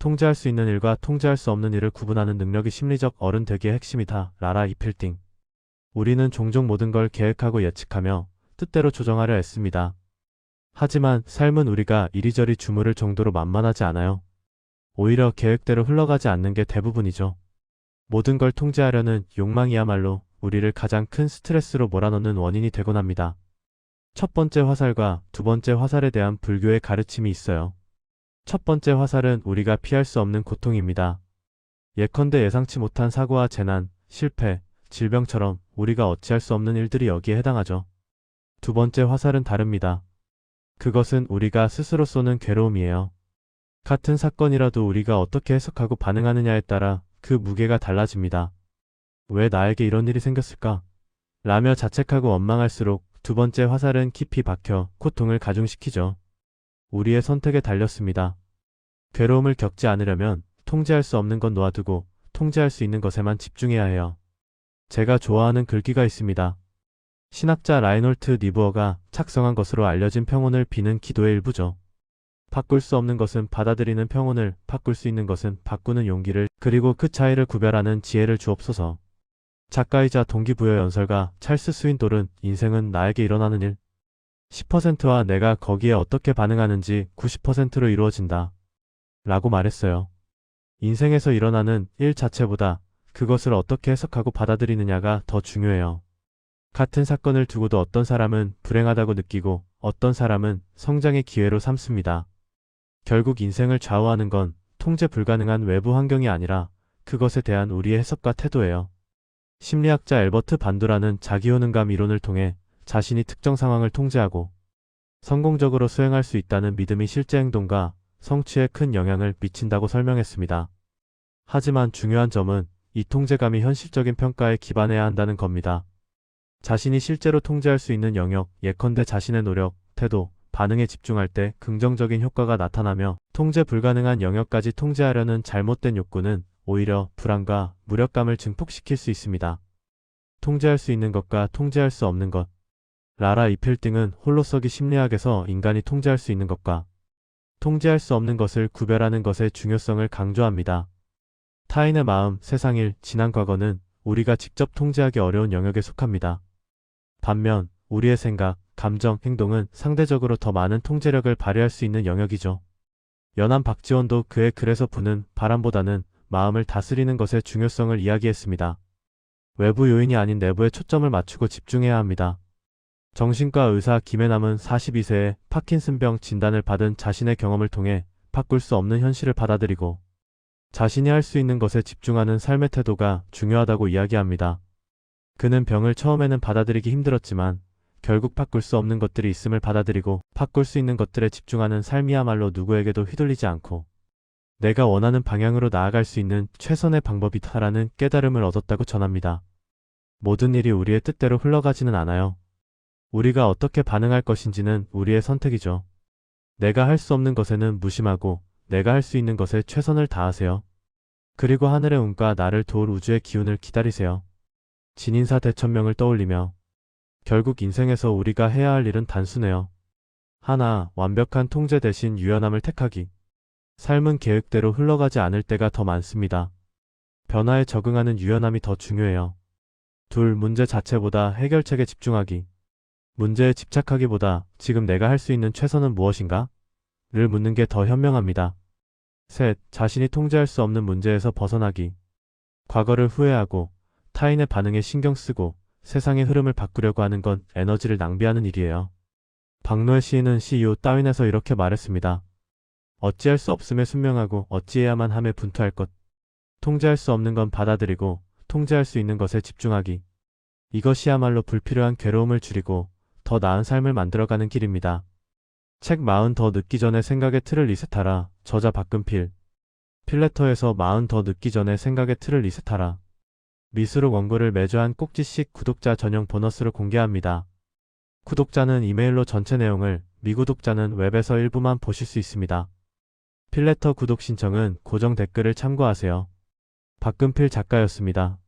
통제할 수 있는 일과 통제할 수 없는 일을 구분하는 능력이 심리적 어른 되기의 핵심이다. 라라 이필딩. 우리는 종종 모든 걸 계획하고 예측하며 뜻대로 조정하려 했습니다. 하지만 삶은 우리가 이리저리 주무를 정도로 만만하지 않아요. 오히려 계획대로 흘러가지 않는 게 대부분이죠. 모든 걸 통제하려는 욕망이야말로 우리를 가장 큰 스트레스로 몰아넣는 원인이 되곤 합니다. 첫 번째 화살과 두 번째 화살에 대한 불교의 가르침이 있어요. 첫 번째 화살은 우리가 피할 수 없는 고통입니다. 예컨대 예상치 못한 사고와 재난, 실패, 질병처럼 우리가 어찌할 수 없는 일들이 여기에 해당하죠. 두 번째 화살은 다릅니다. 그것은 우리가 스스로 쏘는 괴로움이에요. 같은 사건이라도 우리가 어떻게 해석하고 반응하느냐에 따라 그 무게가 달라집니다. 왜 나에게 이런 일이 생겼을까? 라며 자책하고 원망할수록 두 번째 화살은 깊이 박혀 고통을 가중시키죠. 우리의 선택에 달렸습니다. 괴로움을 겪지 않으려면 통제할 수 없는 건 놓아두고 통제할 수 있는 것에만 집중해야 해요. 제가 좋아하는 글귀가 있습니다. 신학자 라이놀트 니부어가 작성한 것으로 알려진 평온을 비는 기도의 일부죠. 바꿀 수 없는 것은 받아들이는 평온을, 바꿀 수 있는 것은 바꾸는 용기를, 그리고 그 차이를 구별하는 지혜를 주옵소서. 작가이자 동기부여 연설가 찰스 스윈돌은 인생은 나에게 일어나는 일 10%와 내가 거기에 어떻게 반응하는지 90%로 이루어진다. 라고 말했어요. 인생에서 일어나는 일 자체보다 그것을 어떻게 해석하고 받아들이느냐가 더 중요해요. 같은 사건을 두고도 어떤 사람은 불행하다고 느끼고 어떤 사람은 성장의 기회로 삼습니다. 결국 인생을 좌우하는 건 통제 불가능한 외부 환경이 아니라 그것에 대한 우리의 해석과 태도예요. 심리학자 엘버트 반두라는 자기효능감 이론을 통해 자신이 특정 상황을 통제하고 성공적으로 수행할 수 있다는 믿음이 실제 행동과 성취에 큰 영향을 미친다고 설명했습니다. 하지만 중요한 점은 이 통제감이 현실적인 평가에 기반해야 한다는 겁니다. 자신이 실제로 통제할 수 있는 영역, 예컨대 자신의 노력, 태도, 반응에 집중할 때 긍정적인 효과가 나타나며 통제 불가능한 영역까지 통제하려는 잘못된 욕구는 오히려 불안과 무력감을 증폭시킬 수 있습니다. 통제할 수 있는 것과 통제할 수 없는 것. 라라 이필딩은 홀로서기 심리학에서 인간이 통제할 수 있는 것과 통제할 수 없는 것을 구별하는 것의 중요성을 강조합니다. 타인의 마음, 세상일, 지난 과거는 우리가 직접 통제하기 어려운 영역에 속합니다. 반면 우리의 생각, 감정, 행동은 상대적으로 더 많은 통제력을 발휘할 수 있는 영역이죠. 연한 박지원도 그의 글에서 부는 바람보다는 마음을 다스리는 것의 중요성을 이야기했습니다. 외부 요인이 아닌 내부에 초점을 맞추고 집중해야 합니다. 정신과 의사 김혜남은 42세에 파킨슨병 진단을 받은 자신의 경험을 통해 바꿀 수 없는 현실을 받아들이고 자신이 할 수 있는 것에 집중하는 삶의 태도가 중요하다고 이야기합니다. 그는 병을 처음에는 받아들이기 힘들었지만 결국 바꿀 수 없는 것들이 있음을 받아들이고 바꿀 수 있는 것들에 집중하는 삶이야말로 누구에게도 휘둘리지 않고 내가 원하는 방향으로 나아갈 수 있는 최선의 방법이다라는 깨달음을 얻었다고 전합니다. 모든 일이 우리의 뜻대로 흘러가지는 않아요. 우리가 어떻게 반응할 것인지는 우리의 선택이죠. 내가 할 수 없는 것에는 무심하고 내가 할 수 있는 것에 최선을 다하세요. 그리고 하늘의 운과 나를 도울 우주의 기운을 기다리세요. 진인사 대천명을 떠올리며 결국 인생에서 우리가 해야 할 일은 단순해요. 하나, 완벽한 통제 대신 유연함을 택하기. 삶은 계획대로 흘러가지 않을 때가 더 많습니다. 변화에 적응하는 유연함이 더 중요해요. 둘, 문제 자체보다 해결책에 집중하기. 문제에 집착하기보다 지금 내가 할 수 있는 최선은 무엇인가? 를 묻는 게 더 현명합니다. 셋, 자신이 통제할 수 없는 문제에서 벗어나기. 과거를 후회하고 타인의 반응에 신경 쓰고 세상의 흐름을 바꾸려고 하는 건 에너지를 낭비하는 일이에요. 박노의 시인은 시 이후 따윈에서 이렇게 말했습니다. 어찌할 수 없음에 순명하고 어찌해야만 함에 분투할 것. 통제할 수 없는 건 받아들이고 통제할 수 있는 것에 집중하기. 이것이야말로 불필요한 괴로움을 줄이고 더 나은 삶을 만들어가는 길입니다. 책 마흔 더 늦기 전에 생각의 틀을 리셋하라. 저자 박근필. 필레터에서 마흔 더 늦기 전에 생각의 틀을 리셋하라. 미술록 원고를 매주 한 꼭지씩 구독자 전용 보너스로 공개합니다. 구독자는 이메일로 전체 내용을, 미구독자는 웹에서 일부만 보실 수 있습니다. 필레터 구독 신청은 고정 댓글을 참고하세요. 박근필 작가였습니다.